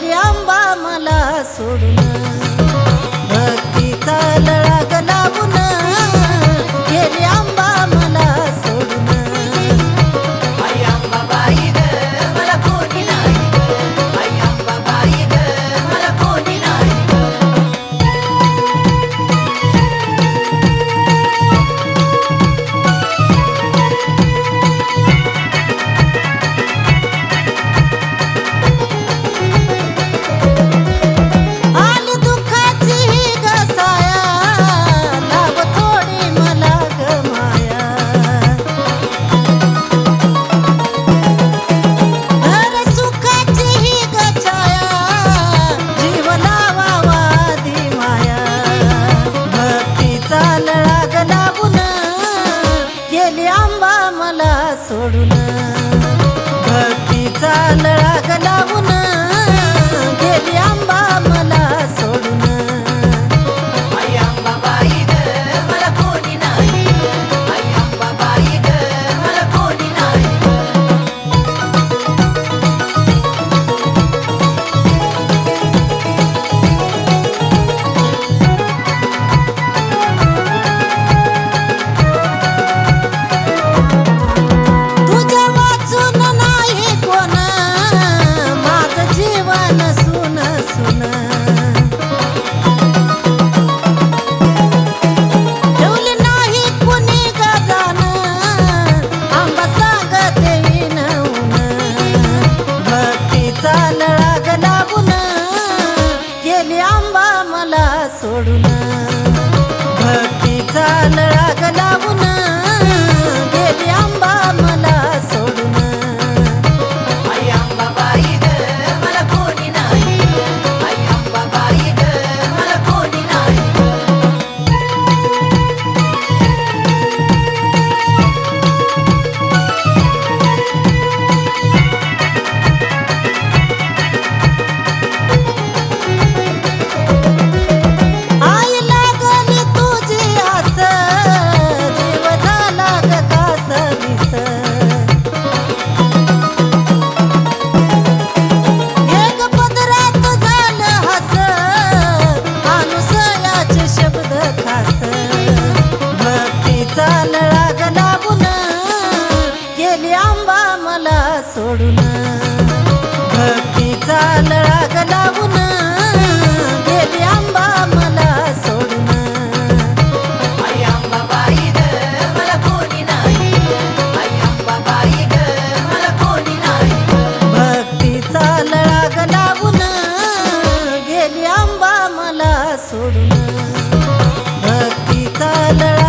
गेली आंबा मला सोडून भक्तीचा लळा सोडून लावून भक्तीचा लळाग लावून गेली आंबा मला सोडून. आंबा बाई ग मला कोणी नाही. आंबा बाई ग मला कोणी नाही. भक्तीचा लळाग लावून गेली आंबा मला सोडून. भक्तीचा लळा